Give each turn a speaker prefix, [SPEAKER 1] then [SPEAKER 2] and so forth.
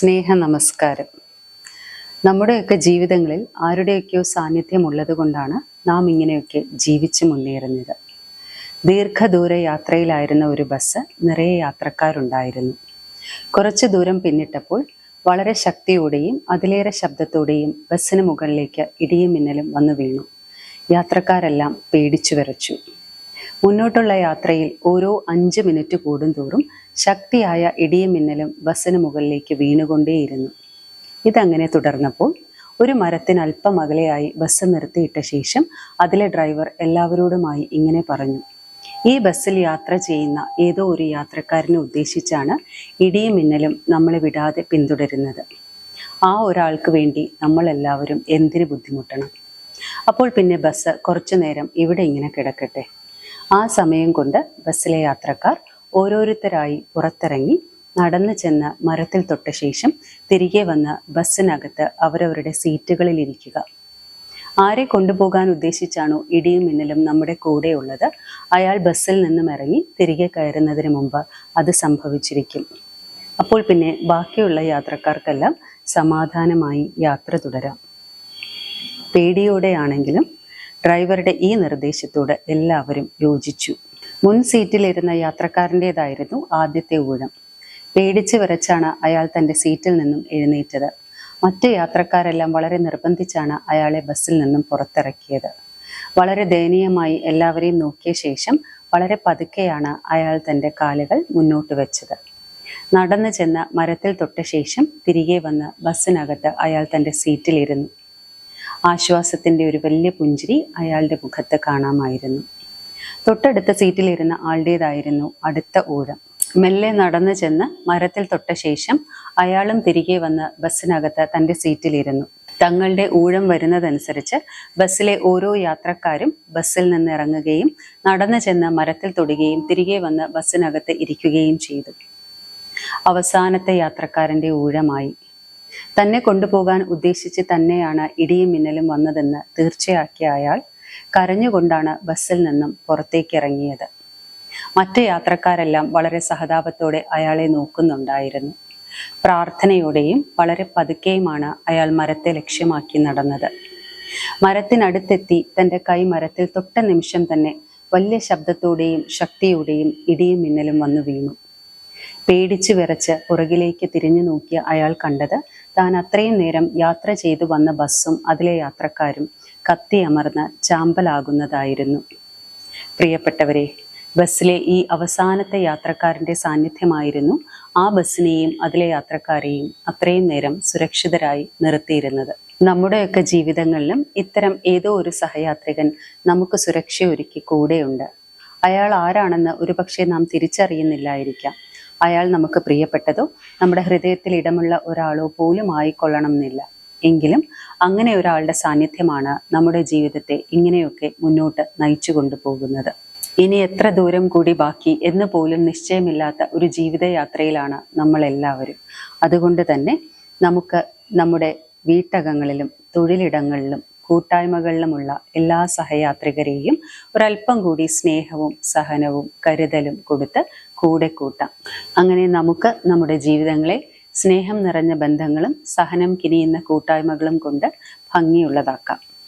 [SPEAKER 1] സ്നേഹ നമസ്കാരം. നമ്മുടെയൊക്കെ ജീവിതങ്ങളിൽ ആരുടെയൊക്കെയോ സാന്നിധ്യം ഉള്ളത് കൊണ്ടാണ് നാം ഇങ്ങനെയൊക്കെ ജീവിച്ചു മുന്നേറുന്നത്. ദീർഘദൂര യാത്രയിലായിരുന്ന ഒരു ബസ് നിറയെ യാത്രക്കാരുണ്ടായിരുന്നു. കുറച്ച് ദൂരം പിന്നിട്ടപ്പോൾ വളരെ ശക്തിയോടെയും അതിലേറെ ശബ്ദത്തോടെയും ബസ്സിന് മുകളിലേക്ക് ഇടിയും മിന്നലും വന്നു വീണു. യാത്രക്കാരെല്ലാം പേടിച്ചു വിറച്ചു മുന്നോട്ടുള്ള യാത്രയിൽ ഓരോ അഞ്ച് മിനിറ്റ് കൂടുന്തോറും ശക്തിയായ ഇടിയും മിന്നലും ബസ്സിന് മുകളിലേക്ക് വീണുകൊണ്ടേയിരുന്നു. ഇതങ്ങനെ തുടർന്നപ്പോൾ ഒരു മരത്തിന് അല്പം അകലെയായി ബസ് നിർത്തിയിട്ട ശേഷം അതിലെ ഡ്രൈവർ എല്ലാവരോടുമായി ഇങ്ങനെ പറഞ്ഞു. ഈ ബസ്സിൽ യാത്ര ചെയ്യുന്ന ഏതോ ഒരു യാത്രക്കാരനെ ഉദ്ദേശിച്ചാണ് ഇടിയും മിന്നലും നമ്മളെ വിടാതെ പിന്തുടരുന്നത്. ആ ഒരാൾക്ക് വേണ്ടി നമ്മൾ എല്ലാവരും എന്തിനു ബുദ്ധിമുട്ടണം? അപ്പോൾ പിന്നെ ബസ് കുറച്ചു നേരം ഇവിടെ ഇങ്ങനെ കിടക്കട്ടെ? ആ സമയം കൊണ്ട് ബസ്സിലെ യാത്രക്കാർ ഓരോരുത്തരായി പുറത്തിറങ്ങി നടന്നു ചെന്ന് മരത്തിൽ തൊട്ട ശേഷം തിരികെ വന്ന് ബസ്സിനകത്ത് അവരവരുടെ സീറ്റുകളിൽ ഇരിക്കുക. ആരെ കൊണ്ടുപോകാൻ ഉദ്ദേശിച്ചാണോ ഇടിയും മിന്നലും നമ്മുടെ കൂടെയുള്ളത് അയാൾ ബസ്സിൽ നിന്നും ഇറങ്ങി തിരികെ കയറുന്നതിന് മുമ്പ് അത് സംഭവിച്ചിരിക്കും. അപ്പോൾ പിന്നെ ബാക്കിയുള്ള യാത്രക്കാർക്കെല്ലാം സമാധാനമായി യാത്ര തുടരാം. പേടിയോടെയാണെങ്കിലും ഡ്രൈവറുടെ ഈ നിർദ്ദേശത്തോട് എല്ലാവരും യോജിച്ചു. മുൻ സീറ്റിലിരുന്ന യാത്രക്കാരന്റേതായിരുന്നു ആദ്യത്തെ ഊഴം. പേടിച്ച് വിറച്ചാണ് അയാൾ തന്റെ സീറ്റിൽ നിന്നും എഴുന്നേറ്റത്. മറ്റ് യാത്രക്കാരെല്ലാം വളരെ നിർബന്ധിച്ചാണ് അയാളെ ബസ്സിൽ നിന്നും പുറത്തിറക്കിയത്. വളരെ ദയനീയമായി എല്ലാവരെയും നോക്കിയ ശേഷം വളരെ പതുക്കെയാണ് അയാൾ തന്റെ കാലുകൾ മുന്നോട്ട് വെച്ചത്. നടന്നു ചെന്ന് മരത്തിൽ തൊട്ട ശേഷം തിരികെ വന്ന് ബസ്സിനകത്ത് അയാൾ തന്റെ സീറ്റിലിരുന്നു. ആശ്വാസത്തിന്റെ ഒരു വലിയ പുഞ്ചിരി അയാളുടെ മുഖത്ത് കാണാമായിരുന്നു. തൊട്ടടുത്ത സീറ്റിലിരുന്ന ആളുടേതായിരുന്നു അടുത്ത ഊഴം. മെല്ലെ നടന്നു ചെന്ന് മരത്തിൽ തൊട്ട ശേഷം അയാളും തിരികെ വന്ന് ബസ്സിനകത്ത് തന്റെ സീറ്റിലിരുന്നു. തങ്ങളുടെ ഊഴം വരുന്നതനുസരിച്ച് ബസ്സിലെ ഓരോ യാത്രക്കാരും ബസ്സിൽ നിന്ന് ഇറങ്ങുകയും നടന്നു ചെന്ന് മരത്തിൽ തൊടുകയും തിരികെ വന്ന് ബസ്സിനകത്ത് ഇരിക്കുകയും ചെയ്തു. അവസാനത്തെ യാത്രക്കാരന്റെ ഊഴമായി. തന്നെ കൊണ്ടുപോകാൻ ഉദ്ദേശിച്ച് തന്നെയാണ് ഇടിയും മിന്നലും വന്നതെന്ന് തീർച്ചയാക്കിയ അയാൾ കരഞ്ഞുകൊണ്ടാണ് ബസ്സിൽ നിന്നും പുറത്തേക്കിറങ്ങിയത്. മറ്റു യാത്രക്കാരെല്ലാം വളരെ സഹതാപത്തോടെ അയാളെ നോക്കുന്നുണ്ടായിരുന്നു. പ്രാർത്ഥനയോടെയും വളരെ പതുക്കെയുമാണ് അയാൾ മരത്തെ ലക്ഷ്യമാക്കി നടന്നത്. മരത്തിനടുത്തെത്തി തന്റെ കൈ മരത്തിൽ തൊട്ട നിമിഷം തന്നെ വലിയ ശബ്ദത്തോടെയും ശക്തിയോടെയും ഇടിയും മിന്നലും വന്നു വീണു. പേടിച്ചു വിറച്ച് പുറകിലേക്ക് തിരിഞ്ഞു നോക്കിയ അയാൾ കണ്ടത് താൻ അത്രയും നേരം യാത്ര ചെയ്തു വന്ന ബസ്സും അതിലെ യാത്രക്കാരും കത്തിയമർന്ന് ചാമ്പലാകുന്നതായിരുന്നു. പ്രിയപ്പെട്ടവരെ ബസ്സിലെ ഈ അവസാനത്തെ യാത്രക്കാരന്റെ സാന്നിധ്യമായിരുന്നു ആ ബസ്സിനെയും അതിലെ യാത്രക്കാരെയും അത്രയും നേരം സുരക്ഷിതരായി നിർത്തിയിരുന്നത്. നമ്മുടെയൊക്കെ ജീവിതങ്ങളിലും ഇത്തരം ഏതോ ഒരു സഹയാത്രികൻ നമുക്ക് സുരക്ഷയൊരുക്കി കൂടെയുണ്ട്. അയാൾ ആരാണെന്ന് ഒരുപക്ഷെ നാം തിരിച്ചറിയുന്നില്ലായിരിക്കാം. അയാൾ നമുക്ക് പ്രിയപ്പെട്ടതോ നമ്മുടെ ഹൃദയത്തിൽ ഇടമുള്ള ഒരാളോ പോലും ആയിക്കൊള്ളണം എന്നില്ല. എങ്കിലും അങ്ങനെ ഒരാളുടെ സാന്നിധ്യമാണ് നമ്മുടെ ജീവിതത്തെ ഇങ്ങനെയൊക്കെ മുന്നോട്ട് നയിച്ചു കൊണ്ടുപോകുന്നത്. ഇനി എത്ര ദൂരം കൂടി ബാക്കി എന്ന് പോലും നിശ്ചയമില്ലാത്ത ഒരു ജീവിതയാത്രയിലാണ് നമ്മളെല്ലാവരും. അതുകൊണ്ട് തന്നെ നമുക്ക് നമ്മുടെ വീട്ടകങ്ങളിലും തൊഴിലിടങ്ങളിലും കൂട്ടായ്മകളിലുമുള്ള എല്ലാ സഹയാത്രികരെയും ഒരല്പം കൂടി സ്നേഹവും സഹനവും കരുതലും കൊടുത്ത് കൂടെ കൂട്ടാം. അങ്ങനെ നമുക്ക് നമ്മുടെ ജീവിതങ്ങളെ സ്നേഹം നിറഞ്ഞ ബന്ധങ്ങളും സഹനം കിനിയുന്ന കൂട്ടായ്മകളും കൊണ്ട് ഭംഗിയുള്ളതാക്കാം.